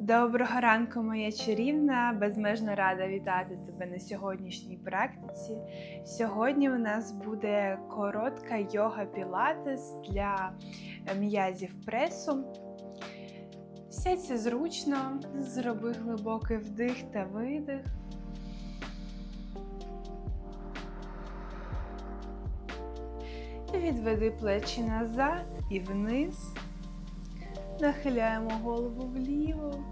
Доброго ранку, моя чарівна. Безмежно рада вітати тебе на сьогоднішній практиці. Сьогодні у нас буде коротка йога пілатес для м'язів пресу. Сядься зручно, зроби глибокий вдих та видих. Відведи плечі назад і вниз. Нахиляємо голову вліво.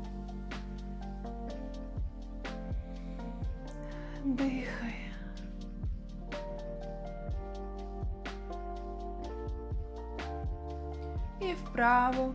Дихай. І вправо.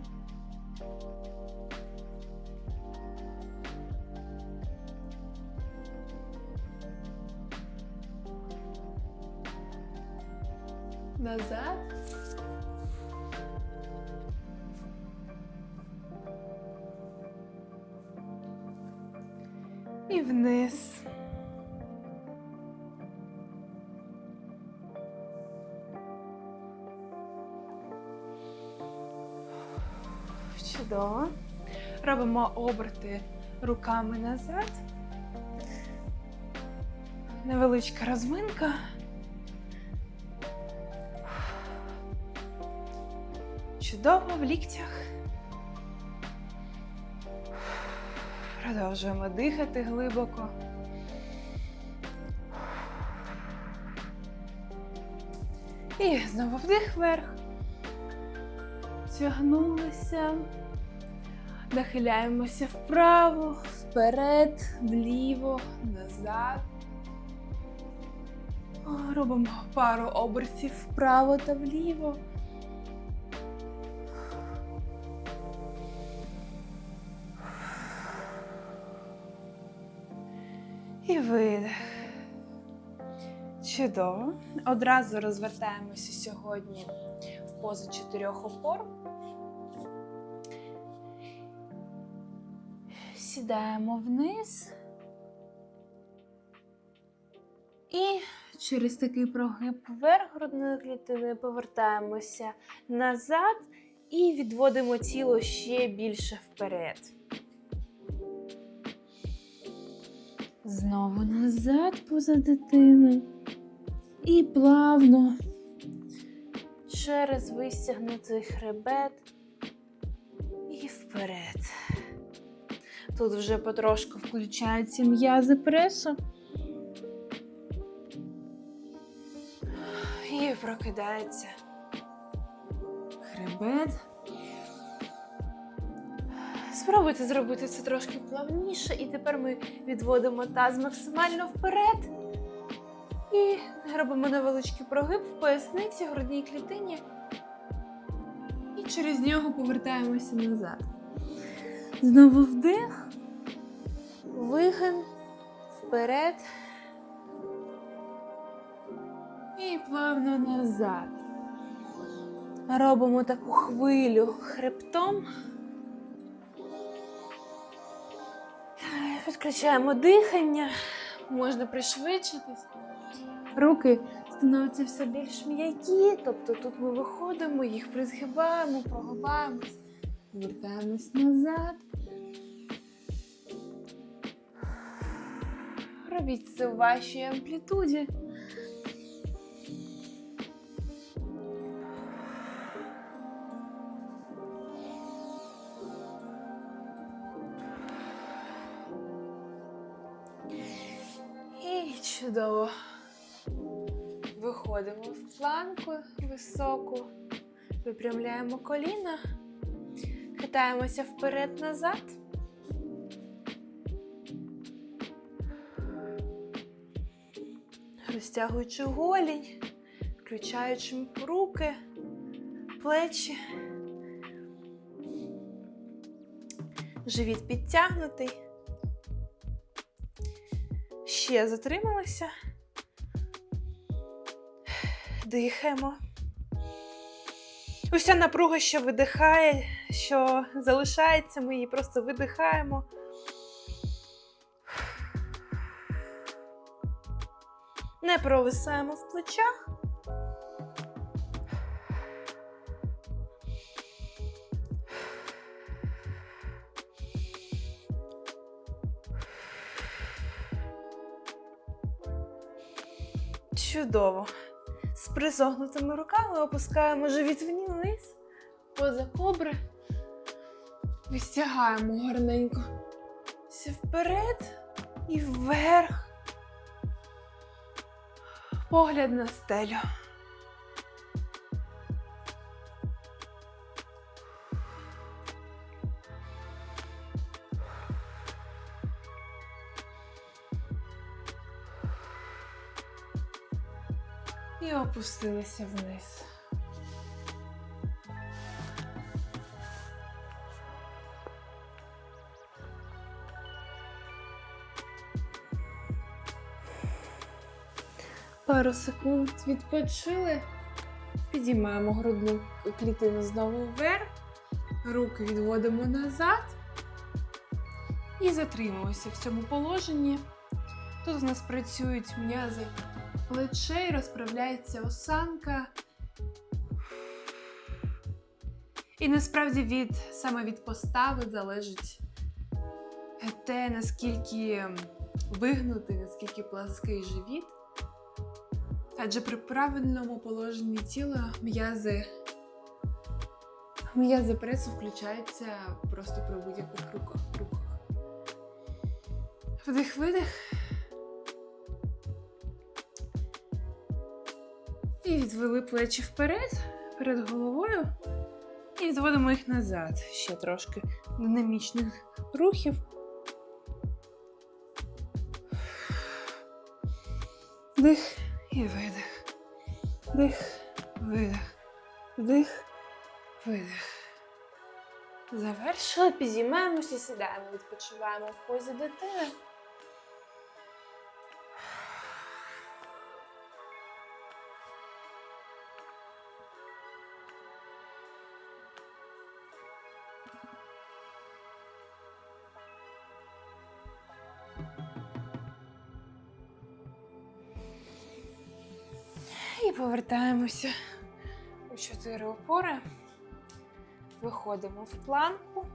І вниз. Чудово. Робимо оберти руками назад. Невеличка розминка. Чудово в ліктях. Продовжуємо дихати глибоко. І знову вдих вверх. Тягнулися. Нахиляємося вправо, вперед, вліво, назад. Робимо пару обертів вправо та вліво. Видих. Чудово. Одразу розвертаємося сьогодні в позу чотирьох опор. Сідаємо вниз. І через такий прогиб вверх грудної клітини повертаємося назад і відводимо тіло ще більше вперед. Знову назад поза дитину. І плавно через вистягнутий хребет і вперед. Тут вже потрошку включаються м'язи пресу. І прокидається хребет. Спробуйте зробити це трошки плавніше, і тепер ми відводимо таз максимально вперед. І робимо невеличкий прогиб в поясниці, грудній клітині. І через нього повертаємося назад. Знову вдих, вигин, вперед. І плавно назад. Робимо таку хвилю хребтом. Підключаємо дихання, можна пришвидшитись. Руки становляться все більш м'які, тобто тут ми виходимо, їх призгибаємо, прогибаємось, вертаємось назад. Робіть це у вашій амплітуді. Чудово. Виходимо в планку високу, випрямляємо коліна, хитаємося вперед-назад. Розтягуючи голінь, включаючи руки, плечі. Живіт підтягнутий. Ще затрималися. Дихаємо. Уся напруга, що видихає, що залишається, ми її просто видихаємо. Не провисаємо в плечах. Чудово. З призогнутими руками опускаємо живіт вниз, поза кобри. Вистягаємо гарненько. Все вперед і вверх. Погляд на стелю. І опустилися вниз. Пару секунд відпочили. Підіймаємо грудну клітину знову вверх. Руки відводимо назад. І затримуємося в цьому положенні. Тут у нас працюють м'язи плечей, розправляється осанка. І насправді від саме від постави залежить те, наскільки вигнутий, наскільки плаский живіт. Адже при правильному положенні тіла м'язи м'язи пресу включаються просто при будь-яких руках. рухах. І відвели плечі вперед, перед головою. І відводимо їх назад. Ще трошки динамічних рухів. Вдих і видих. Вдих, видих. Вдих, видих. Завершили, підіймаємося, сідаємо, відпочиваємо в позі дитини. І повертаємося у чотири опори. Виходимо в планку.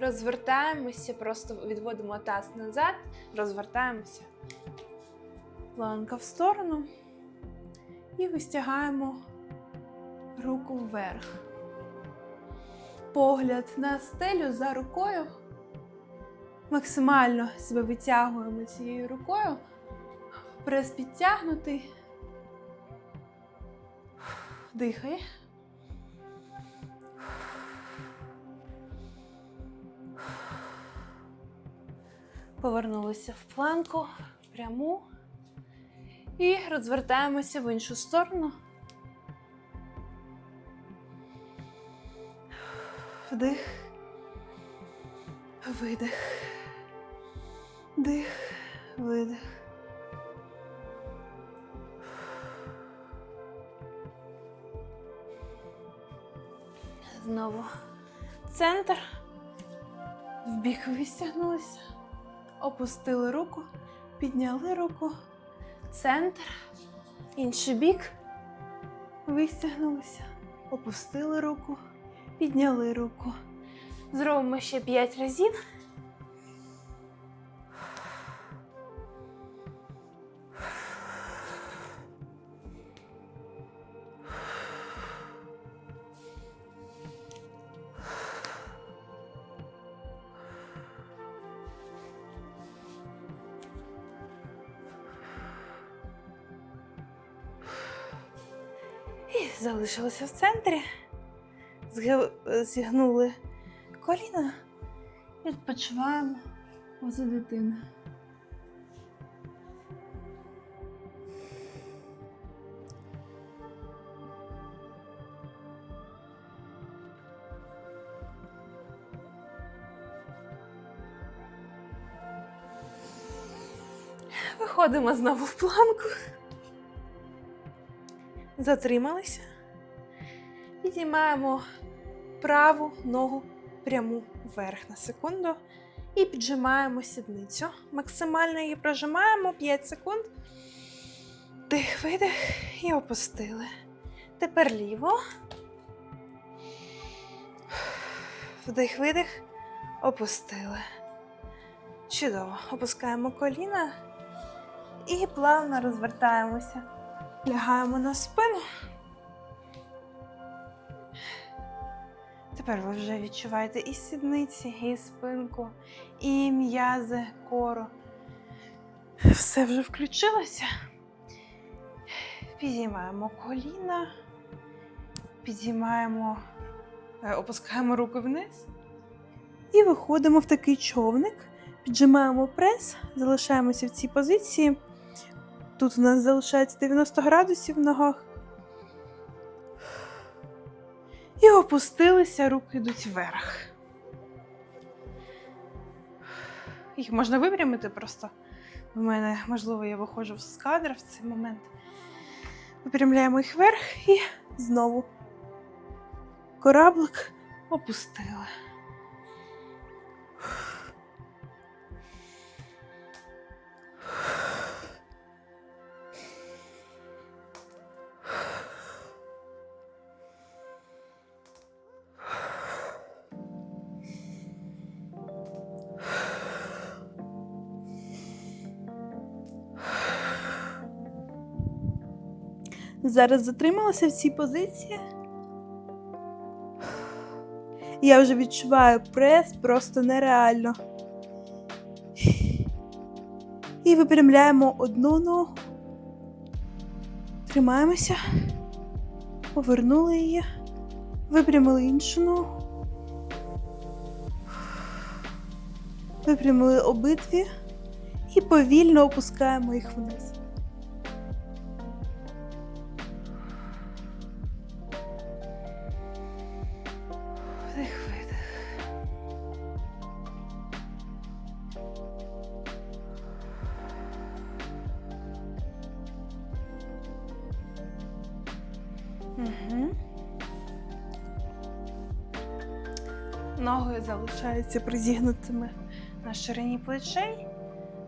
Розвертаємося, просто відводимо таз назад, розвертаємося. Планка в сторону. І вистягаємо руку вверх. Погляд на стелю за рукою. Максимально себе витягуємо цією рукою. Прес підтягнутий. Дихай. Повернулися в планку пряму і розвертаємося в іншу сторону. Вдих, видих, дих, видих. Знову центр. Вбік вистягнулися. Опустили руку, підняли руку. Центр. Інший бік. Вистягнулися. Опустили руку, підняли руку. Зробимо ще 5 разів. І залишилися в центрі. Зігнули коліна. Відпочиваємо поза дитини. Виходимо знову в планку. Затрималися. Підіймаємо праву ногу пряму вверх на секунду і піджимаємо сідницю. Максимально її прожимаємо 5 секунд. Дих, видих і опустили. Тепер ліво. Вдих, видих, опустили. Чудово. Опускаємо коліна І плавно розвертаємося. Лягаємо на спину. Тепер ви вже відчуваєте і сідниці, і спинку, і м'язи, кору. Все вже включилося. Підіймаємо коліна, підіймаємо, е, опускаємо руки вниз і виходимо в такий човник. Піджимаємо прес, залишаємося в цій позиції. Тут у нас залишається 90 градусів в ногах. І опустилися, руки йдуть вверх. Їх можна випрямити просто. У мене, можливо, я виходжу з кадра в цей момент. Випрямляємо їх вверх і знову кораблик опустили. Зараз затрималася в цій позиції. Я вже відчуваю прес просто нереально. І випрямляємо одну ногу. Тримаємося. Повернули її. Випрямили іншу ногу. Випрямили обидві і повільно опускаємо їх вниз. Залишаються призігнутими на ширині плечей.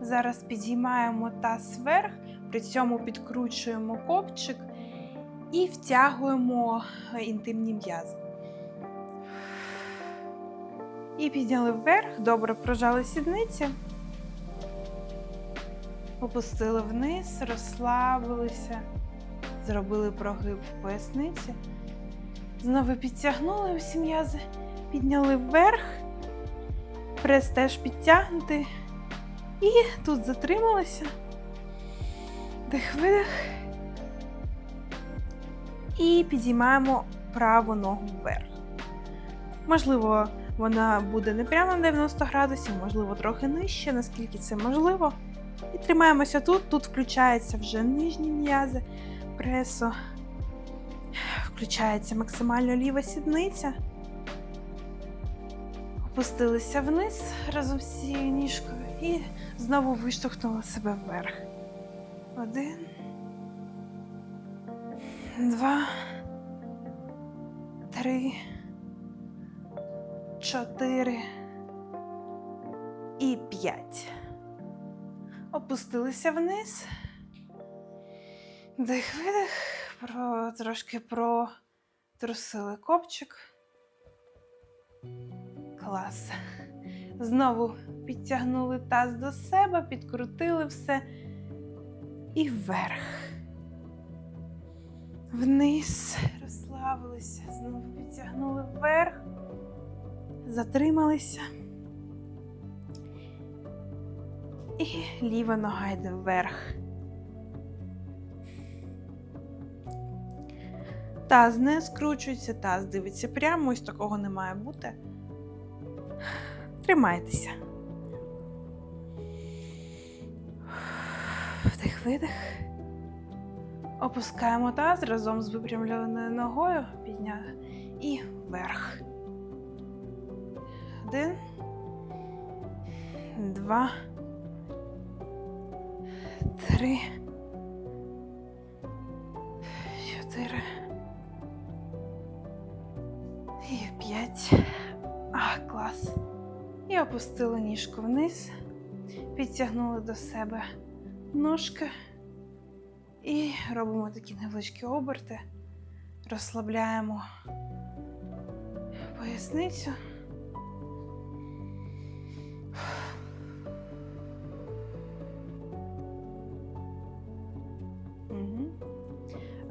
Зараз підіймаємо таз вверх, при цьому підкручуємо копчик і втягуємо е, інтимні м'язи. І підняли вверх, добре прожали сідниці, опустили вниз, розслабилися, зробили прогиб в поясниці. Знову підтягнули усі м'язи, підняли вверх, прес теж підтягнутий. І тут затрималися. Дих видих. І підіймаємо праву ногу вверх. Можливо, вона буде не прямо на 90 градусів, можливо, трохи нижче, наскільки це можливо. І тримаємося тут. Тут включаються вже нижні м'язи пресу. Включається максимально ліва сідниця. Опустилися вниз разом з цією ніжкою і знову виштовхнули себе вверх. Один. Два. Три. Чотири. І п'ять. Опустилися вниз. Дих видих. Про, трошки протрусили копчик. Клас. Знову підтягнули таз до себе, підкрутили все і вверх. Вниз, розслабилися, знову підтягнули вверх, затрималися. І ліва нога йде вверх. Таз не скручується, таз дивиться прямо, ось такого не має бути. Тримайтеся. Вдих, видих. Опускаємо таз разом з випрямленою ногою. Підняли. І вверх. Один. Два. Три. і опустили ніжку вниз, підтягнули до себе ножки і робимо такі невеличкі оберти, розслабляємо поясницю.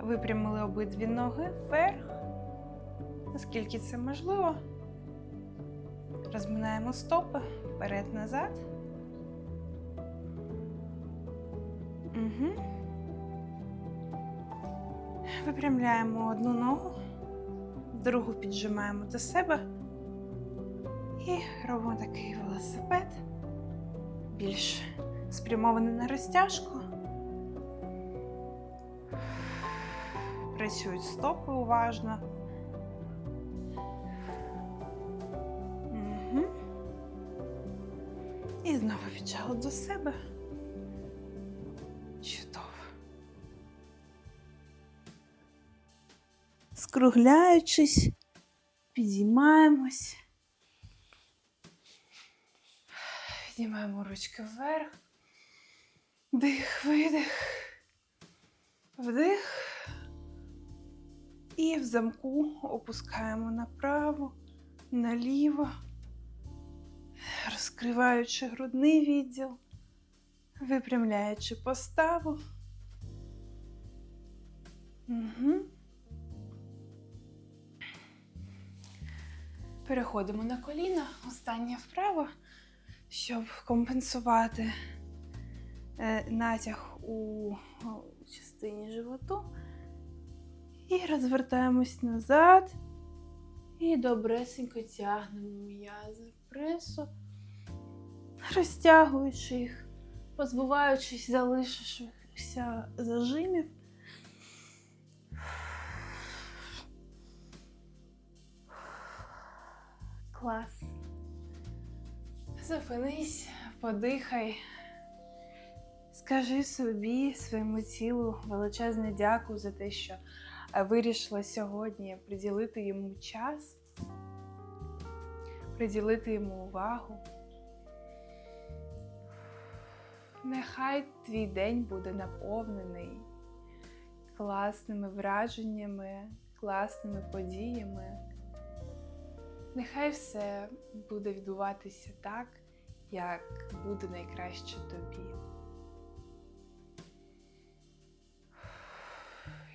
Випрямили обидві ноги вверх, наскільки це можливо. Розминаємо стопи вперед-назад. Угу. Випрямляємо одну ногу, другу піджимаємо до себе і робимо такий велосипед, більш спрямований на розтяжку. Працюють стопи уважно. Знову віджали до себе. Чудово. Скругляючись, підіймаємось. Піднімаємо ручки вверх. Дих, видих. Вдих. І в замку опускаємо направо, наліво, розкриваючи грудний відділ, випрямляючи поставу. Угу. Переходимо на коліна, останнє вправо, щоб компенсувати е, натяг у частині животу. І розвертаємось назад. І добресенько тягнемо м'язи пресу, розтягуючи їх, позбуваючись залишившихся зажимів. Клас. Зупинись, подихай. Скажи собі, своєму тілу величезне дякую за те, що е, вирішила сьогодні приділити йому час, приділити йому увагу. Нехай твій день буде наповнений класними враженнями, класними подіями. Нехай все буде відбуватися так, як буде найкраще тобі.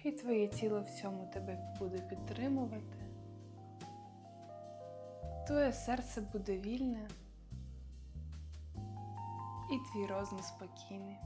І твоє тіло в цьому тебе буде підтримувати. Твоє серце буде вільне, і твій розум спокійний.